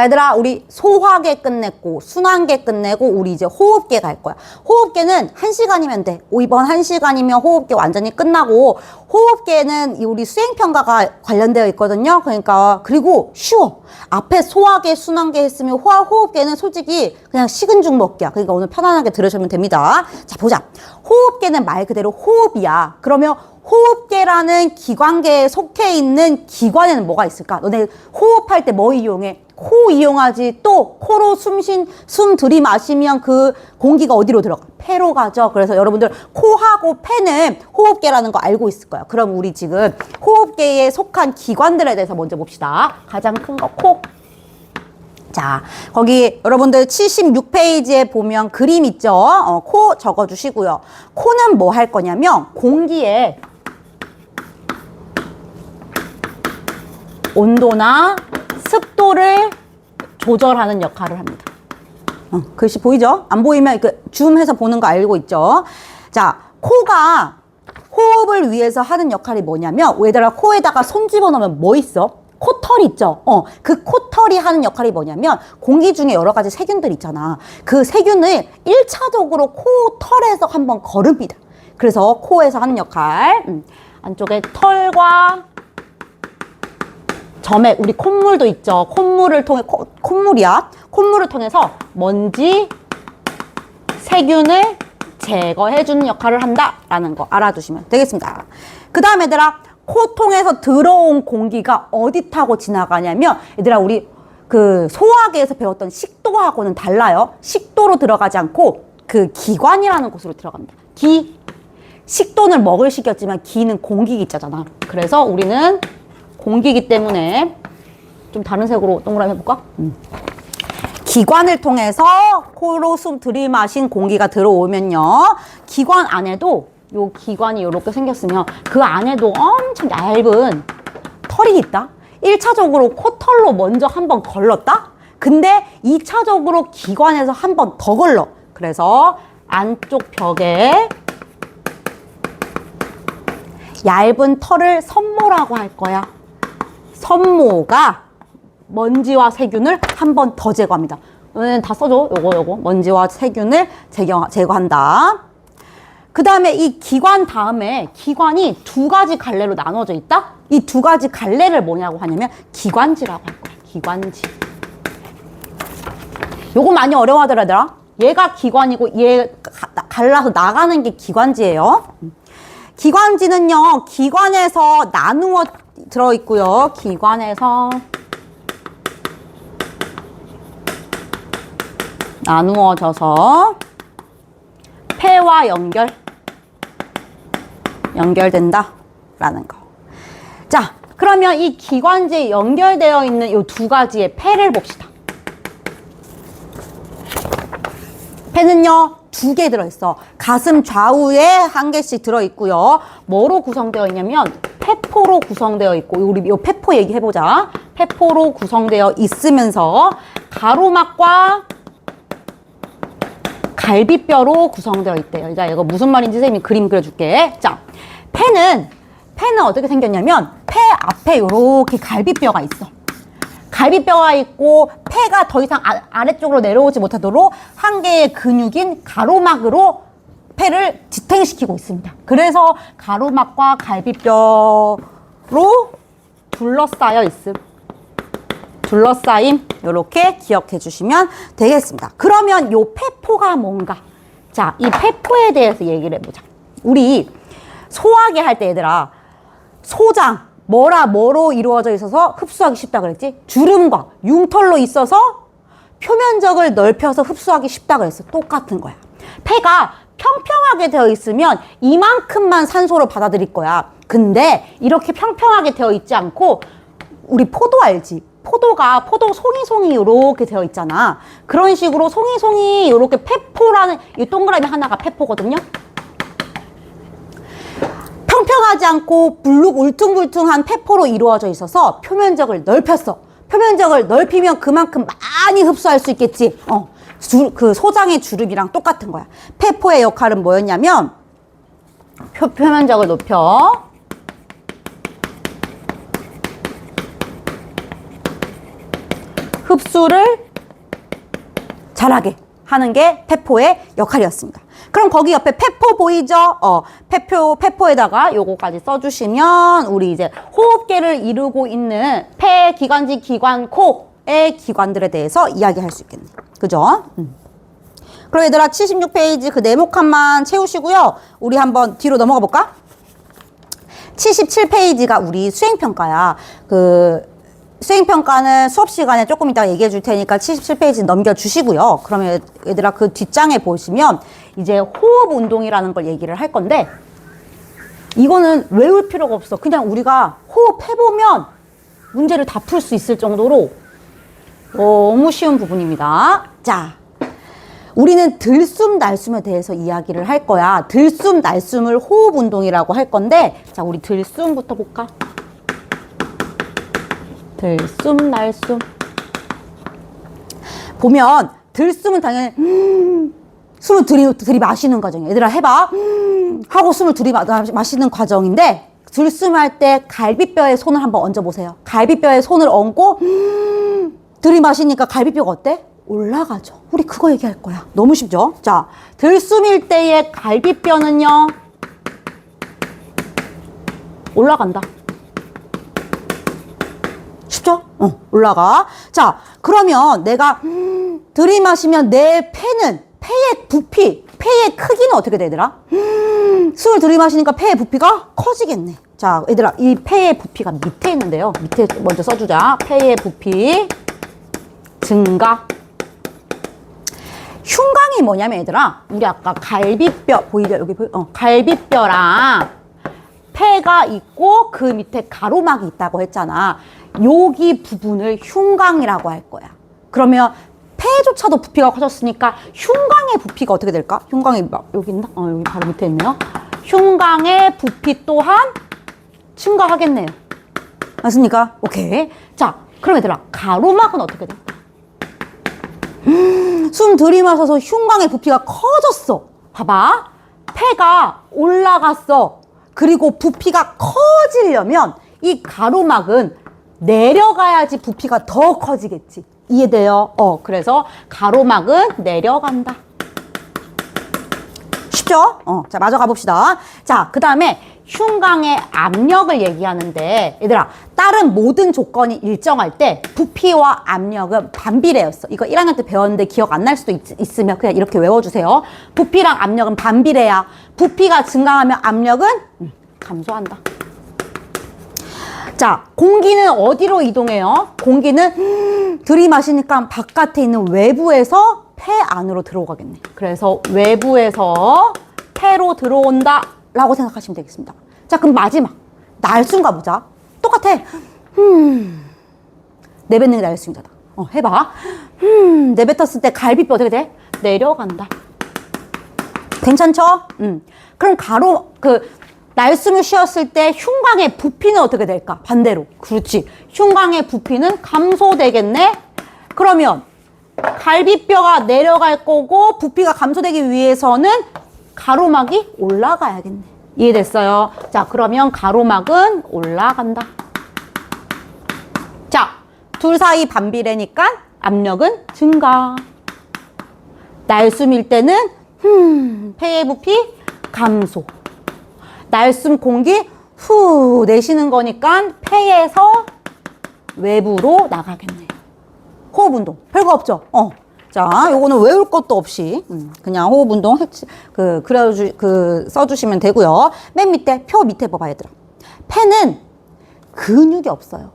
자, 얘들아, 우리 소화계 끝냈고, 순환계 끝내고, 우리 이제 호흡계 갈 거야. 호흡계는 한시간이면 돼. 오, 이번 한시간이면 호흡계 완전히 끝나고, 호흡계는 이 우리 수행평가가 관련되어 있거든요. 그러니까, 그리고 쉬워. 앞에 소화계, 순환계 했으면 호화, 호흡계는 솔직히 그냥 식은 죽 먹기야. 그러니까 오늘 편안하게 들으시면 됩니다. 자, 보자. 호흡계는 말 그대로 호흡이야. 그러면 호흡계라는 기관계에 속해 있는 기관에는 뭐가 있을까? 너네 호흡할 때 뭐 이용해? 코 이용하지. 또 코로 숨쉰 숨 들이마시면 그 공기가 어디로 들어가? 폐로 가죠. 그래서 여러분들 코하고 폐는 호흡계라는 거 알고 있을 거야. 그럼 우리 지금 호흡계에 속한 기관들에 대해서 먼저 봅시다. 가장 큰 거 코. 자, 거기 여러분들 76페이지에 보면 그림 있죠? 어, 코 적어주시고요. 코는 뭐 할 거냐면 공기에 온도나 습도를 조절하는 역할을 합니다. 어, 글씨 보이죠? 안 보이면 그 줌해서 보는 거 알고 있죠? 자, 코가 호흡을 위해서 하는 역할이 뭐냐면 얘들아 코에다가 손 집어넣으면 뭐 있어? 코털 있죠? 어, 그 코털이 하는 역할이 뭐냐면 공기 중에 여러 가지 세균들 있잖아. 그 세균을 일차적으로 코털에서 한번 거릅니다. 그래서 코에서 하는 역할. 음, 안쪽에 털과 점액, 우리 콧물도 있죠. 콧물을 통해, 코, 콧물이야. 콧물을 통해서 먼지, 세균을 제거해주는 역할을 한다라는 거 알아두시면 되겠습니다. 그 다음에 얘들아, 코 통해서 들어온 공기가 어디 타고 지나가냐면, 얘들아, 우리 그 소화계에서 배웠던 식도하고는 달라요. 식도로 들어가지 않고 그 기관이라는 곳으로 들어갑니다. 기, 식도는 먹을 시켰지만 기는 공기기 자잖아. 그래서 우리는 공기기 때문에 좀 다른 색으로 동그라미 해볼까? 음. 기관을 통해서 코로 숨 들이마신 공기가 들어오면요. 기관 안에도 요 기관이 이렇게 생겼으면 그 안에도 엄청 얇은 털이 있다. 1차적으로 코털로 먼저 한번 걸렀다. 근데 2차적으로 기관에서 한번 더 걸러. 그래서 안쪽 벽에 얇은 털을 선모라고 할 거야. 선모가 먼지와 세균을 한 번 더 제거합니다. 다 써줘. 요거 요거 먼지와 세균을 제거, 제거한다. 그 다음에 이 기관 다음에 기관이 두 가지 갈래로 나눠져 있다. 이 두 가지 갈래를 뭐냐고 하냐면 기관지라고 할 거야. 기관지. 요거 많이 어려워하더라, 얘들아. 얘가 기관이고 얘 가- 갈라서 나가는 게 기관지예요. 기관지는요, 기관에서 나누어 들어있고요. 기관에서 나누어져서 폐와 연결, 연결된다 라는 거. 자, 그러면 이 기관지에 연결되어 있는 이 두 가지의 폐를 봅시다. 폐는요, 두 개 들어있어. 가슴 좌우에 한 개씩 들어있고요. 뭐로 구성되어 있냐면, 폐포로 구성되어 있고, 우리 요 폐포 얘기해보자. 폐포로 구성되어 있으면서, 가로막과 갈비뼈로 구성되어 있대요. 자, 이거 무슨 말인지 선생님이 그림 그려줄게. 자, 폐는, 폐는 어떻게 생겼냐면, 폐 앞에 요렇게 갈비뼈가 있어. 갈비뼈가 있고 폐가 더 이상 아, 아래쪽으로 내려오지 못하도록 한 개의 근육인 가로막으로 폐를 지탱시키고 있습니다. 그래서 가로막과 갈비뼈로 둘러싸여 있음. 둘러싸임 이렇게 기억해 주시면 되겠습니다. 그러면 요 폐포가 뭔가? 자, 이 폐포에 대해서 얘기를 해보자. 우리 소화기 할 때 얘들아 소장 뭐라 뭐로 이루어져 있어서 흡수하기 쉽다 그랬지? 주름과 융털로 있어서 표면적을 넓혀서 흡수하기 쉽다 그랬어. 똑같은 거야. 폐가 평평하게 되어 있으면 이만큼만 산소를 받아들일 거야. 근데 이렇게 평평하게 되어 있지 않고 우리 포도 알지? 포도가 포도 송이송이 이렇게 되어 있잖아. 그런 식으로 송이송이 이렇게 폐포라는 이 동그라미 하나가 폐포거든요. 평평하지 않고 불룩 울퉁불퉁한 폐포로 이루어져 있어서 표면적을 넓혔어. 표면적을 넓히면 그만큼 많이 흡수할 수 있겠지. 어, 주, 그 소장의 주름이랑 똑같은 거야. 폐포의 역할은 뭐였냐면 표, 표면적을 높여 흡수를 잘하게 하는 게 페포의 역할이었습니다. 그럼 거기 옆에 페포 보이죠? 어, 페포, 페포에다가 요거까지 써주시면 우리 이제 호흡계를 이루고 있는 폐, 기관지, 기관, 코 의 기관들에 대해서 이야기할 수 있겠네. 그죠? 음. 그럼 얘들아 76페이지 그 네모칸만 채우시고요. 우리 한번 뒤로 넘어가 볼까? 77페이지가 우리 수행평가야. 그 수행평가는 수업 시간에 조금 이따가 얘기해 줄 테니까 77페이지 넘겨주시고요. 그러면 얘들아 그 뒷장에 보시면 이제 호흡 운동이라는 걸 얘기를 할 건데 이거는 외울 필요가 없어. 그냥 우리가 호흡해보면 문제를 다 풀 수 있을 정도로 너무 쉬운 부분입니다. 자, 우리는 들숨 날숨에 대해서 이야기를 할 거야. 들숨 날숨을 호흡 운동이라고 할 건데, 자, 우리 들숨부터 볼까? 들숨 날숨. 보면 들숨은 당연히 음, 숨을 들이, 들이마시는 과정이야. 얘들아 해봐. 음, 하고 숨을 들이마시는 과정인데 들숨할 때 갈비뼈에 손을 한번 얹어 보세요. 갈비뼈에 손을 얹고 음, 들이마시니까 갈비뼈가 어때? 올라가죠. 우리 그거 얘기할 거야. 너무 쉽죠? 자, 들숨일 때의 갈비뼈는요. 올라간다. 쉽죠? 어, 올라가. 자, 그러면 내가 음, 들이마시면 내 폐는 폐의 부피, 폐의 크기는 어떻게 되더라? 음, 숨을 들이마시니까 폐의 부피가 커지겠네. 자, 얘들아, 이 폐의 부피가 밑에 있는데요. 밑에 먼저 써주자. 폐의 부피 증가. 흉광이 뭐냐면 얘들아, 우리 아까 갈비뼈 보이죠? 여기 보이? 어, 갈비뼈랑 폐가 있고 그 밑에 가로막이 있다고 했잖아. 여기 부분을 흉광이라고 할 거야. 그러면 폐조차도 부피가 커졌으니까 흉광의 부피가 어떻게 될까? 흉광이 막 여기 있나? 어, 여기 바로 밑에 있네요. 흉광의 부피 또한 증가하겠네요. 맞습니까? 오케이. 자, 그럼 얘들아, 가로막은 어떻게 돼? 음, 숨 들이마셔서 흉광의 부피가 커졌어. 봐봐. 폐가 올라갔어. 그리고 부피가 커지려면 이 가로막은 내려가야지 부피가 더 커지겠지. 이해돼요? 어, 그래서 가로막은 내려간다. 쉽죠? 어, 자, 마저 가봅시다. 자, 그 다음에 흉광의 압력을 얘기하는데, 얘들아, 다른 모든 조건이 일정할 때 부피와 압력은 반비례였어. 이거 1학년 때 배웠는데 기억 안 날 수도 있, 으면 그냥 이렇게 외워주세요. 부피랑 압력은 반비례야. 부피가 증가하면 압력은 음, 감소한다. 자, 공기는 어디로 이동해요? 공기는 음, 들이마시니까 바깥에 있는 외부에서 폐 안으로 들어가겠네. 그래서 외부에서 폐로 들어온다 라고 생각하시면 되겠습니다. 자, 그럼 마지막. 날숨 가보자. 똑같아. 음, 내뱉는 게 날숨이다. 어, 해봐. 음, 내뱉었을 때 갈비뼈 어떻게 돼? 내려간다. 괜찮죠? 음. 그럼 가로, 그, 날숨을 쉬었을 때 흉광의 부피는 어떻게 될까? 반대로. 그렇지. 흉광의 부피는 감소되겠네? 그러면 갈비뼈가 내려갈 거고 부피가 감소되기 위해서는 가로막이 올라가야겠네. 이해됐어요? 자, 그러면 가로막은 올라간다. 자, 둘 사이 반비례니까 압력은 증가. 날숨일 때는 음, 폐의 부피 감소. 날숨 공기 후 내쉬는 거니까 폐에서 외부로 나가겠네. 호흡 운동. 별거 없죠? 어. 자, 요거는 외울 것도 없이 음, 그냥 호흡 운동 핵- 그 그려주 그 써주시면 되고요. 맨 밑에 표 밑에 봐봐 얘들아. 폐는 근육이 없어요.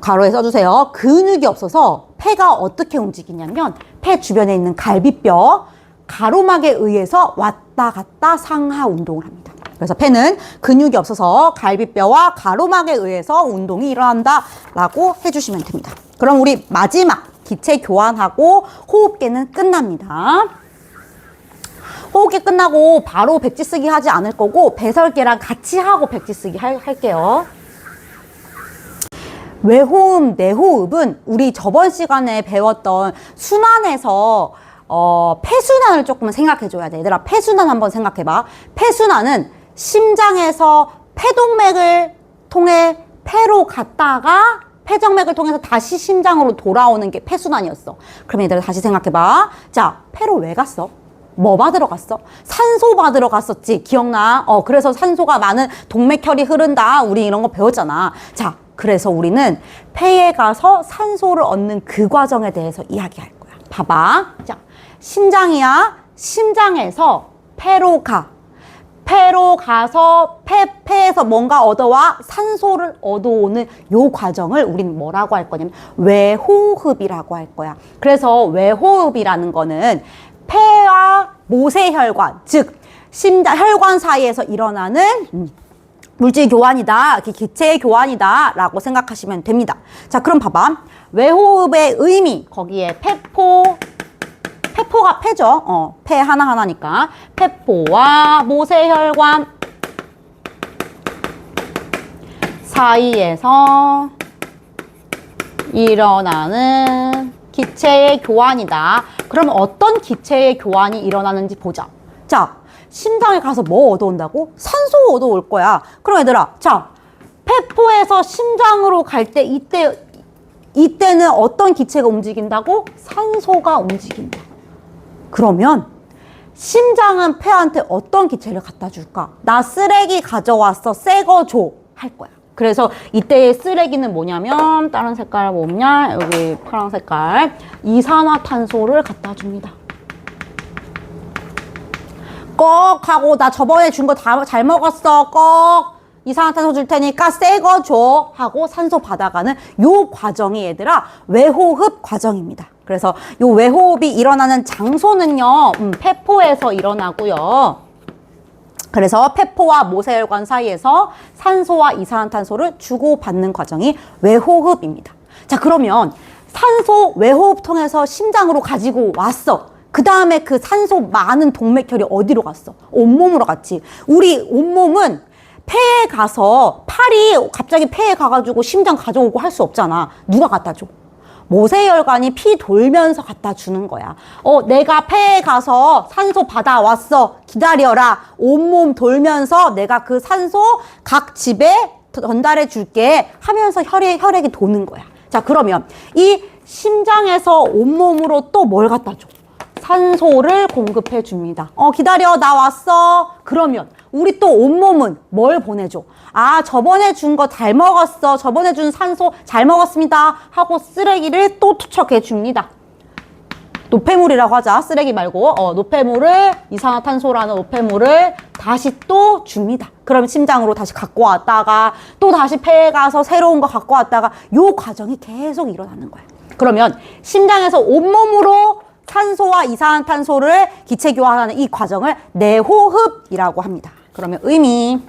가로에 써주세요. 근육이 없어서 폐가 어떻게 움직이냐면 폐 주변에 있는 갈비뼈 가로막에 의해서 왔다 갔다 상하 운동을 합니다. 그래서 폐는 근육이 없어서 갈비뼈와 가로막에 의해서 운동이 일어난다라고 해주시면 됩니다. 그럼 우리 마지막 기체 교환하고 호흡계는 끝납니다. 호흡기 끝나고 바로 백지 쓰기 하지 않을 거고 배설계랑 같이 하고 백지 쓰기 할, 할게요. 외호흡, 내호흡은 우리 저번 시간에 배웠던 순환에서 어, 폐순환을 조금 생각해 줘야 돼. 얘들아, 폐순환 한번 생각해 봐. 폐순환은 심장에서 폐동맥을 통해 폐로 갔다가 폐정맥을 통해서 다시 심장으로 돌아오는 게 폐순환이었어. 그럼 얘들아 다시 생각해봐. 자, 폐로 왜 갔어? 뭐 받으러 갔어? 산소 받으러 갔었지. 기억나? 어, 그래서 산소가 많은 동맥혈이 흐른다. 우리 이런 거 배웠잖아. 자, 그래서 우리는 폐에 가서 산소를 얻는 그 과정에 대해서 이야기할 거야. 봐봐. 자, 심장이야. 심장에서 폐로 가. 폐로 가서 폐, 폐에서 뭔가 얻어와 산소를 얻어오는 요 과정을 우리는 뭐라고 할 거냐면 외호흡이라고 할 거야. 그래서 외호흡이라는 거는 폐와 모세혈관, 즉 심장 혈관 사이에서 일어나는 음, 물질 교환이다, 기체 교환이다 라고 생각하시면 됩니다. 자, 그럼 봐봐. 외호흡의 의미 거기에 폐포, 폐포가 폐죠. 어, 폐 하나하나니까. 폐포와 모세혈관 사이에서 일어나는 기체의 교환이다. 그럼 어떤 기체의 교환이 일어나는지 보자. 자, 심장에 가서 뭐 얻어온다고? 산소 얻어올 거야. 그럼 얘들아, 자, 폐포에서 심장으로 갈 때 이때 이때는 어떤 기체가 움직인다고? 산소가 움직인다. 그러면 심장은 폐한테 어떤 기체를 갖다 줄까? 나 쓰레기 가져왔어. 새 거 줘. 할 거야. 그래서 이때의 쓰레기는 뭐냐면 다른 색깔 뭐 없냐? 여기 파란 색깔. 이산화탄소를 갖다 줍니다. 꺽 하고 나 저번에 준 거 다 잘 먹었어. 꺽. 이산화탄소 줄 테니까 새 거 줘. 하고 산소 받아가는 요 과정이 얘들아 외호흡 과정입니다. 그래서 요 외호흡이 일어나는 장소는요. 음, 폐포에서 일어나고요. 그래서 폐포와 모세혈관 사이에서 산소와 이산화탄소를 주고받는 과정이 외호흡입니다. 자, 그러면 산소 외호흡 통해서 심장으로 가지고 왔어. 그 다음에 그 산소 많은 동맥혈이 어디로 갔어? 온몸으로 갔지. 우리 온몸은 폐에 가서 팔이 갑자기 폐에 가가지고 심장 가져오고 할 수 없잖아. 누가 갖다 줘? 모세혈관이 피 돌면서 갖다 주는 거야. 어, 내가 폐에 가서 산소 받아왔어. 기다려라. 온몸 돌면서 내가 그 산소 각 집에 전달해 줄게 하면서 혈액, 혈액이 도는 거야. 자, 그러면 이 심장에서 온몸으로 또 뭘 갖다 줘? 산소를 공급해 줍니다. 어, 기다려. 나 왔어. 그러면 우리 또 온몸은 뭘 보내줘? 아, 저번에 준 거 잘 먹었어. 저번에 준 산소 잘 먹었습니다. 하고 쓰레기를 또 투척해 줍니다. 노폐물이라고 하자. 쓰레기 말고. 어, 노폐물을, 이산화탄소라는 노폐물을 다시 또 줍니다. 그럼 심장으로 다시 갖고 왔다가 또 다시 폐에 가서 새로운 거 갖고 왔다가 요 과정이 계속 일어나는 거야. 그러면 심장에서 온몸으로 산소와 이산화탄소를 기체 교환하는 이 과정을 내호흡이라고 합니다. 그러면 의미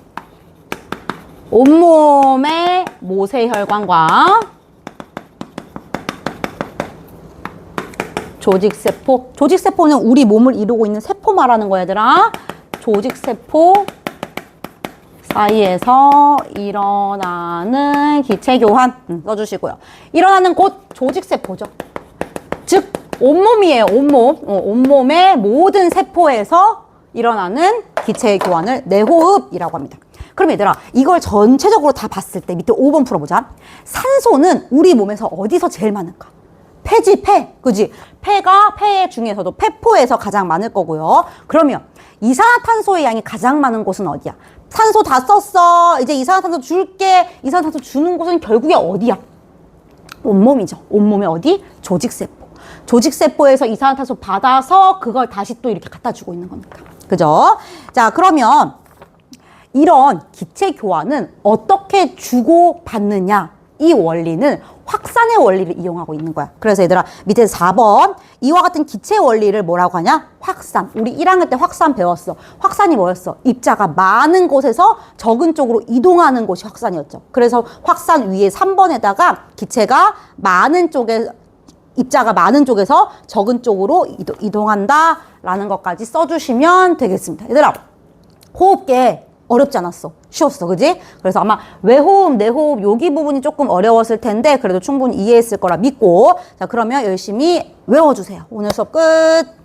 온몸의 모세혈관과 조직세포. 조직세포는 우리 몸을 이루고 있는 세포 말하는 거야, 얘들아. 조직세포 사이에서 일어나는 기체 교환 음, 써주시고요. 일어나는 곳 조직세포죠. 즉 온몸이에요. 온몸. 어, 온몸의 모든 세포에서 일어나는 기체 교환을 내호흡이라고 합니다. 그럼 얘들아 이걸 전체적으로 다 봤을 때 밑에 5번 풀어보자. 산소는 우리 몸에서 어디서 제일 많을까? 폐지 폐, 그지? 폐가 폐 중에서도 폐포에서 가장 많을 거고요. 그러면 이산화탄소의 양이 가장 많은 곳은 어디야? 산소 다 썼어. 이제 이산화탄소 줄게. 이산화탄소 주는 곳은 결국에 어디야? 온몸이죠. 온몸의 어디? 조직세포. 조직세포에서 이산화탄소 받아서 그걸 다시 또 이렇게 갖다 주고 있는 겁니다. 그죠? 자, 그러면 이런 기체 교환은 어떻게 주고 받느냐? 이 원리는 확산의 원리를 이용하고 있는 거야. 그래서 얘들아, 밑에 4번. 이와 같은 기체 원리를 뭐라고 하냐? 확산. 우리 1학년 때 확산 배웠어. 확산이 뭐였어? 입자가 많은 곳에서 적은 쪽으로 이동하는 곳이 확산이었죠. 그래서 확산 위에 3번에다가 기체가 많은 쪽에 입자가 많은 쪽에서 적은 쪽으로 이동, 이동한다라는 것까지 써주시면 되겠습니다. 얘들아, 호흡계 어렵지 않았어. 쉬웠어. 그지? 그래서 아마 외호흡, 내호흡 여기 부분이 조금 어려웠을 텐데 그래도 충분히 이해했을 거라 믿고 자 그러면 열심히 외워주세요. 오늘 수업 끝.